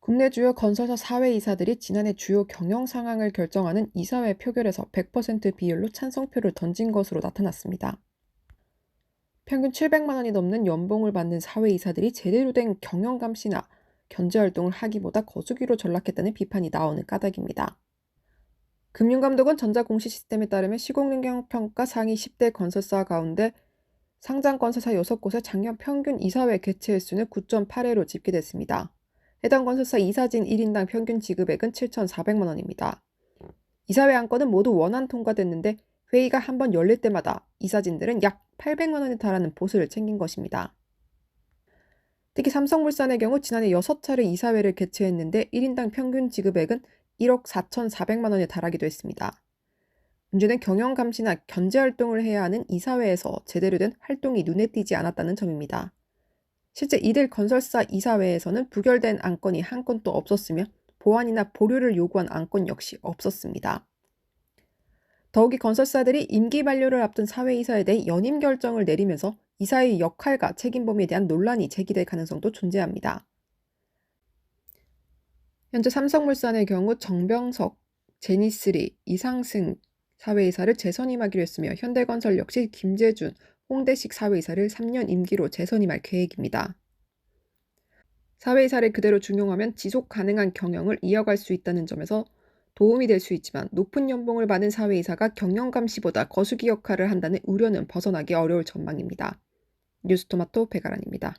국내 주요 건설사 사회이사들이 지난해 주요 경영 상황을 결정하는 이사회 표결에서 100% 비율로 찬성표를 던진 것으로 나타났습니다. 평균 700만 원이 넘는 연봉을 받는 사회이사들이 제대로 된 경영 감시나 견제 활동을 하기보다 거수기로 전락했다는 비판이 나오는 까닭입니다. 금융감독원 전자공시 시스템에 따르면 시공능력평가 상위 10대 건설사 가운데 상장 건설사 6곳의 작년 평균 이사회 개최 횟수는 9.8회로 집계됐습니다. 해당 건설사 이사진 1인당 평균 지급액은 7,400만 원입니다. 이사회 안건은 모두 원안 통과됐는데 회의가 한 번 열릴 때마다 이사진들은 약 800만 원에 달하는 보수를 챙긴 것입니다. 특히 삼성물산의 경우 지난해 6차례 이사회를 개최했는데 1인당 평균 지급액은 1억 4,400만 원에 달하기도 했습니다. 문제는 경영 감시나 견제 활동을 해야 하는 이사회에서 제대로 된 활동이 눈에 띄지 않았다는 점입니다. 실제 이들 건설사 이사회에서는 부결된 안건이 한 건도 없었으며 보완이나 보류를 요구한 안건 역시 없었습니다. 더욱이 건설사들이 임기 만료를 앞둔 사회이사에 대해 연임 결정을 내리면서 이사의 역할과 책임 범위에 대한 논란이 제기될 가능성도 존재합니다. 현재 삼성물산의 경우 정병석, 제니스리, 이상승 사회이사를 재선임하기로 했으며 현대건설 역시 김재준, 홍대식 사회이사를 3년 임기로 재선임할 계획입니다. 사회이사를 그대로 중용하면 지속 가능한 경영을 이어갈 수 있다는 점에서 도움이 될 수 있지만 높은 연봉을 받은 사회이사가 경영 감시보다 거수기 역할을 한다는 우려는 벗어나기 어려울 전망입니다. 뉴스토마토 배가란입니다.